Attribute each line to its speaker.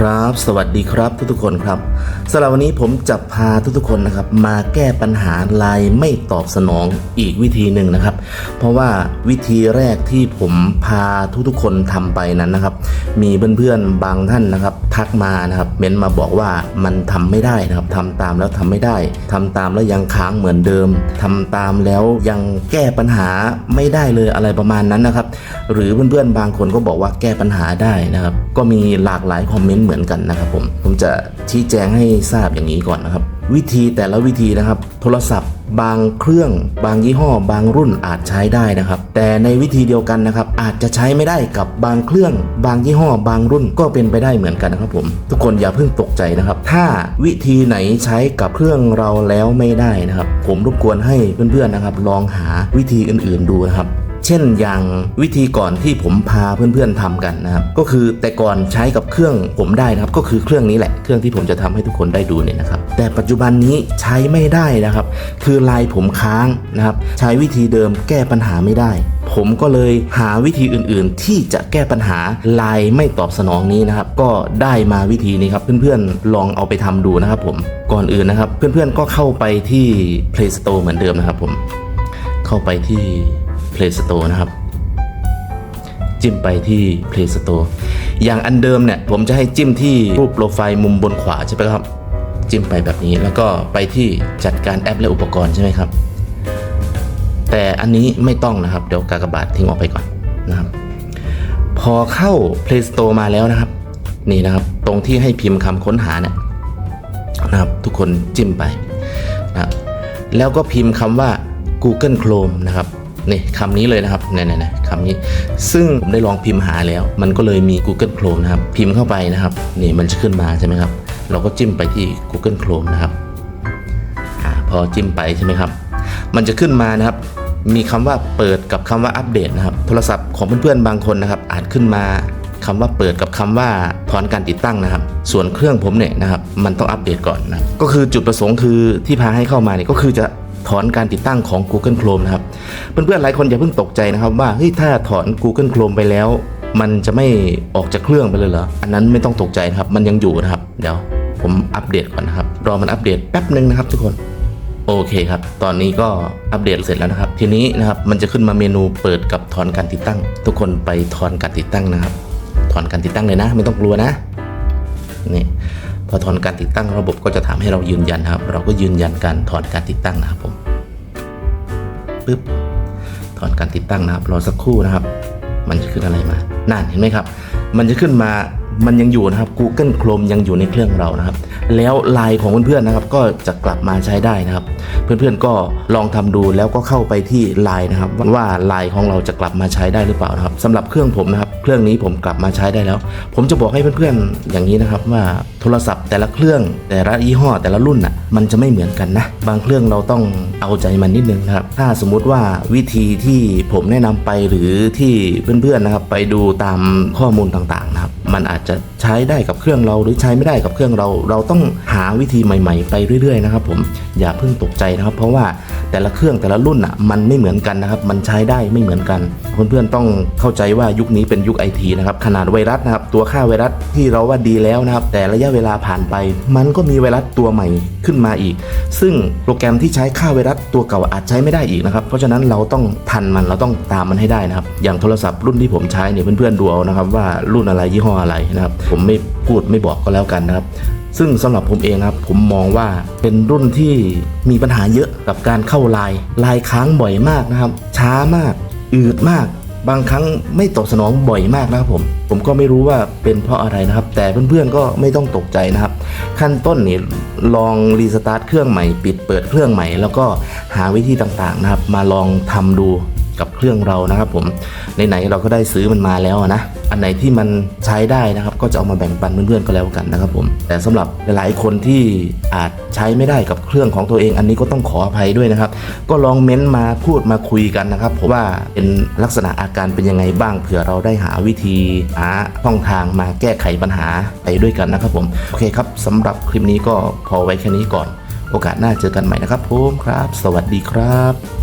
Speaker 1: ครับ สวัสดีครับทุกๆคนครับสำหรับวันนี้ผมจะพาทุกๆคนนะครับ มาแก้ปัญหาลน์ไม่ตอบสนองอีกวิธีหนึ่งนะครับ เพราะว่าวิธีแรกที่ผมพาทุกๆคนทำไปนั้นนะครับ มีเพื่อนๆบางท่านนะครับ ทักมานะครับเม้นมาบอกว่ามันทำไม่ได้นะครับทำตามแล้วทำไม่ได้ทำตามแล้วยังค้างเหมือนเดิมทำตามแล้วยังแก้ปัญหาไม่ได้เลยอะไรประมาณนั้นนะครับ หรือเพื่อนๆบางคนก็บอกว่าแก้ปัญหาได้นะครับ ก็มีหลากหลายคอมเมนต์เหมือนกันนะครับผมผมจะชี้แจงให้ทราบอย่างนี้ก่อนนะครับ วิธีแต่ละวิธีนะครับ โทรศัพท์บางเครื่องบางยี่ห้อ บางรุ่นอาจใช้ได้นะครับ แต่ในวิธีเดียวกันนะครับ อาจจะใช้ไม่ได้กับบางเครื่อง บางยี่ห้อ บางรุ่นก็เป็นไปได้เหมือนกันนะครับผมทุกคนอย่าเพิ่งตกใจนะครับ ถ้าวิธีไหนใช้กับเครื่องเราแล้วไม่ได้นะครับ ผมรบกวนให้เพื่อนๆนะครับ ลองหาวิธีอื่น ๆดูนะครับ เช่นอย่างวิธีก่อนที่ผมพาเพื่อนๆทำกันนะครับก็คือแต่ก่อนใช้กับเครื่องผมได้นะครับก็คือเครื่องนี้แหละเครื่องที่ผมจะทำให้ทุกคนได้ดูเนี่ยนะครับแต่ปัจจุบันนี้ใช้ไม่ได้นะครับ คือลายผมค้างนะครับใช้วิธีเดิมแก้ปัญหาไม่ได้ ผมก็เลยหาวิธีอื่นๆ ที่จะแก้ปัญหาลายไม่ตอบสนองนี้นะครับ ก็ได้มาวิธีนี้ครับเพื่อนๆลองเอาไปทำดูนะครับผมก่อนอื่นนะครับ เพื่อนๆก็เข้าไปที่ Play Store เหมือนเดิมนะครับผม เข้าไปที่ Play Store นะครับ จิ้มไปที่ Play Store อย่างอันเดิมเนี่ย ผมจะให้จิ้มที่รูปโปรไฟล์มุมบนขวาใช่ไหมครับ จิ้มไปแบบนี้แล้วก็ไปที่จัดการแอปและอุปกรณ์ใช่ไหมครับ แต่อันนี้ไม่ต้องนะครับ เดี๋ยวกากบาททิ้งออกไปก่อนนะครับ พอเข้า Play Store มาแล้วนะครับ นี่นะครับ ตรงที่ให้พิมพ์คำค้นหาเนี่ยนะครับ ทุกคนจิ้มไปนะครับแล้วก็พิมพ์คำว่า Google Chrome นะครับ นี่คำนี้เลยนะครับเนี่ยๆๆคำนี้ ซึ่งผมได้ลองพิมพ์หาแล้ว มันก็เลยมี Google Chrome นะครับ พิมพ์เข้าไปนะครับ นี่มันจะขึ้นมาใช่ไหมครับ เราก็จิ้มไปที่ Google Chrome นะครับอพอจิ้มไปใช่ไหมครับ มันจะขึ้นมานะครับ มีคำว่าเปิดกับคำว่าอัปเดตนะครับ โทรศัพท์ของเพื่อนๆบางคนนะครับ อาจขึ้นมาคำว่าเปิดกับคำว่าถอนการติดตั้งนะครับ ส่วนเครื่องผมเนี่ยนะครับ มันต้องอัปเดตก่อนนะก็คือจุดประสงค์คือที่พาให้เข้ามาเนี่ยก็คือจะ ถอนการติดตั้งของ Google Chrome นะครับ เพื่อนๆหลายคนอย่าเพิ่งตกใจนะครับว่าเฮ้ยถ้าถอน Google Chrome ไปแล้ว มันจะไม่ออกจากเครื่องไปเลยเหรอ อันนั้นไม่ต้องตกใจนะครับ มันยังอยู่นะครับ เดี๋ยวผมอัปเดตก่อนนะครับ รอมันอัปเดตแป๊บหนึ่งนะครับทุกคนโอเคครับ ตอนนี้ก็อัปเดตเสร็จแล้วนะครับ ทีนี้นะครับ มันจะขึ้นมาเมนูเปิดกับถอนการติดตั้ง ทุกคนไปถอนการติดตั้งนะครับ ถอนการติดตั้งเลยนะ ไม่ต้องกลัวนะ นี่พอถอนการติดตั้งระบบก็จะถามให้เรายืนยันนะครับ เราก็ยืนยันการถอนการติดตั้งนะครับผมปึ๊บถอนการติดตั้งนะครับรอสักครู่นะครับ มันจะขึ้นอะไรมานั่นเห็นไหมครับ มันจะขึ้นมา มันยังอยู่นะครับ Google Chrome ยังอยู่ในเครื่องเรานะครับ แล้วไลน์ของเพื่อนๆนะครับ ก็จะกลับมาใช้ได้นะครับ เพื่อนๆก็ลองทำดูแล้วก็เข้าไปที่ไลน์นะครับว่าไลน์ของเราจะกลับมาใช้ได้หรือเปล่านะครับสำหรับเครื่องผมนะครับ เครื่องนี้ผมกลับมาใช้ได้แล้ว ผมจะบอกให้เพื่อนๆอย่างนี้นะครับว่าโทรศัพท์แต่ละเครื่องแต่ละยี่ห้อแต่ละรุ่นอะมันจะไม่เหมือนกันนะ บางเครื่องเราต้องเอาใจมันนิดนึงนะครับ ถ้าสมมุติว่าวิธีที่ผมแนะนำไปหรือที่เพื่อนๆนะครับ ไปดูตามข้อมูลต่างๆนะครับ มันอาจจะ ใช้ได้กับเครื่องเราหรือใช้ไม่ได้กับเครื่องเรา เราต้องหาวิธีใหม่ ๆ ไปเรื่อยๆนะครับผมอย่าเพิ่งตกใจนะครับ เพราะว่าแต่ละเครื่องแต่ละรุ่นอะมันไม่เหมือนกันนะครับ มันใช้ได้ไม่เหมือนกัน เพื่อนๆต้องเข้าใจว่ายุคนี้เป็นยุคไอทีนะครับขนาดไวรัสนะครับตัวฆ่าไวรัสที่เราว่าดีแล้วนะครับ แต่ระยะเวลาผ่านไป มันก็มีไวรัสตัวใหม่ขึ้นมาอีก ซึ่งโปรแกรมที่ใช้ฆ่าไวรัสตัวเก่าอาจใช้ไม่ได้อีกนะครับ เพราะฉะนั้นเราต้องทันมันเราต้องตามมันให้ได้นะครับ อย่างโทรศัพท์รุ่นที่ผมใช้เนี่ยเพื่อนๆดูเอานะครับว่ารุ่นอะไรยี่ห้ออะไรนะครับผมไม่พูดไม่บอกก็แล้วกันนะครับ ซึ่งสำหรับผมเองครับ ผมมองว่าเป็นรุ่นที่มีปัญหาเยอะกับการเข้าไลน์ไลน์ค้างบ่อยมากนะครับ ช้ามาก อืดมาก บางครั้งไม่ตอบสนองบ่อยมากนะครับผม ผมก็ไม่รู้ว่าเป็นเพราะอะไรนะครับ แต่เพื่อนๆก็ไม่ต้องตกใจนะครับ ขั้นต้นนี่ลองรีสตาร์ทเครื่องใหม่ ปิดเปิดเครื่องใหม่ แล้วก็หาวิธีต่างๆนะครับ มาลองทำดู กับเครื่องเรานะครับผมไหนๆเราก็ได้ซื้อมันมาแล้วนะอันไหนที่มันใช้ได้นะครับ ก็จะเอามาแบ่งปันเพื่อนๆก็แล้วกันนะครับผมแต่สำหรับหลายๆคนที่อาจใช้ไม่ได้กับเครื่องของตัวเอง อันนี้ก็ต้องขออภัยด้วยนะครับ ก็ลองเม้นต์มาพูดมาคุยกันนะครับผมว่าเป็นลักษณะอาการเป็นยังไงบ้างเผื่อเราได้หาวิธีหาช่องทางมาแก้ไขปัญหาไปด้วยกันนะครับผมโอเคครับสำหรับคลิปนี้ก็พอไว้แค่นี้ก่อน โอกาสหน้าเจอกันใหม่นะครับผมครับ สวัสดีครับ